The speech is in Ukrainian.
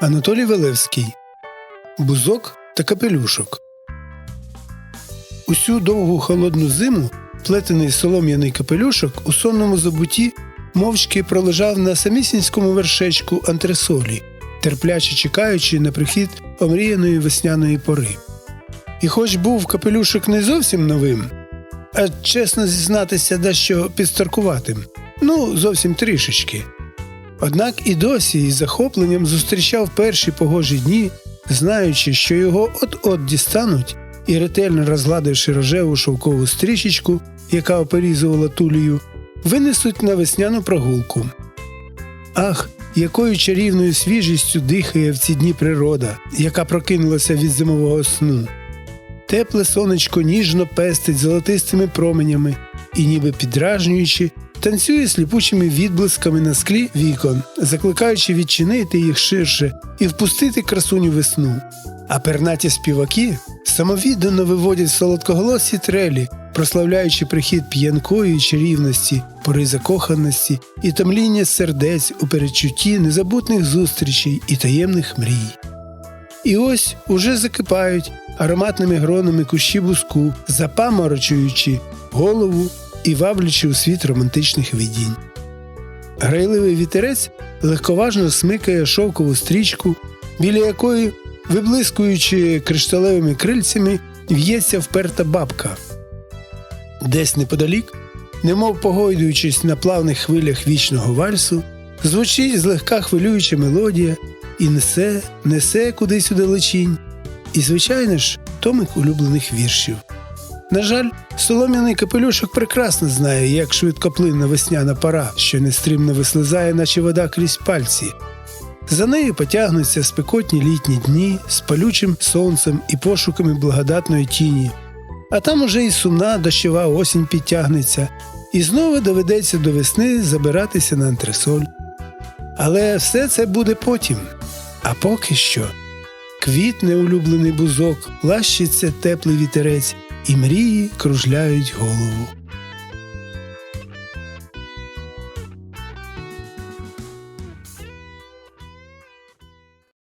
Анатолій Велевський Бузок та капелюшок. Усю довгу холодну зиму плетений солом'яний капелюшок у сонному забутті мовчки пролежав на самісінському вершечку антресолі, терпляче чекаючи на прихід омріяної весняної пори. І хоч був капелюшок не зовсім новим, а чесно зізнатися, дещо підстаркуватим, ну зовсім трішечки. Однак і досі із захопленням зустрічав перші погожі дні, знаючи, що його от-от дістануть, і ретельно розгладивши рожеву шовкову стрічечку, яка оперізувала тулію, винесуть на весняну прогулку. Ах, якою чарівною свіжістю дихає в ці дні природа, яка прокинулася від зимового сну. Тепле сонечко ніжно пестить золотистими променями і, ніби підражнюючи, танцює сліпучими відблисками на склі вікон, закликаючи відчинити їх ширше і впустити красуню весну. А пернаті співаки самовіддано виводять солодкоголосі трелі, прославляючи прихід п'янкої чарівності, пори закоханості і томління сердець у передчутті незабутних зустрічей і таємних мрій. І ось уже закипають ароматними гронами кущі буску, запаморочуючи голову і ваблячи у світ романтичних видінь. Грайливий вітерець легковажно смикає шовкову стрічку, біля якої, виблискуючи кришталевими крильцями, в'ється вперта бабка. Десь неподалік, немов погойдуючись на плавних хвилях вічного вальсу, звучить злегка хвилююча мелодія і несе, несе кудись у далечінь. І, звичайно ж, томик улюблених віршів. На жаль, солом'яний капелюшок прекрасно знає, як швидкоплинна весняна пора, що нестримно вислизає, наче вода крізь пальці. За нею потягнуться спекотні літні дні з палючим сонцем і пошуками благодатної тіні. А там уже і сумна дощова осінь підтягнеться, і знову доведеться до весни забиратися на антресоль. Але все це буде потім. А поки що квітне улюблений бузок, лащиться теплий вітерець, і мрії кружляють голову.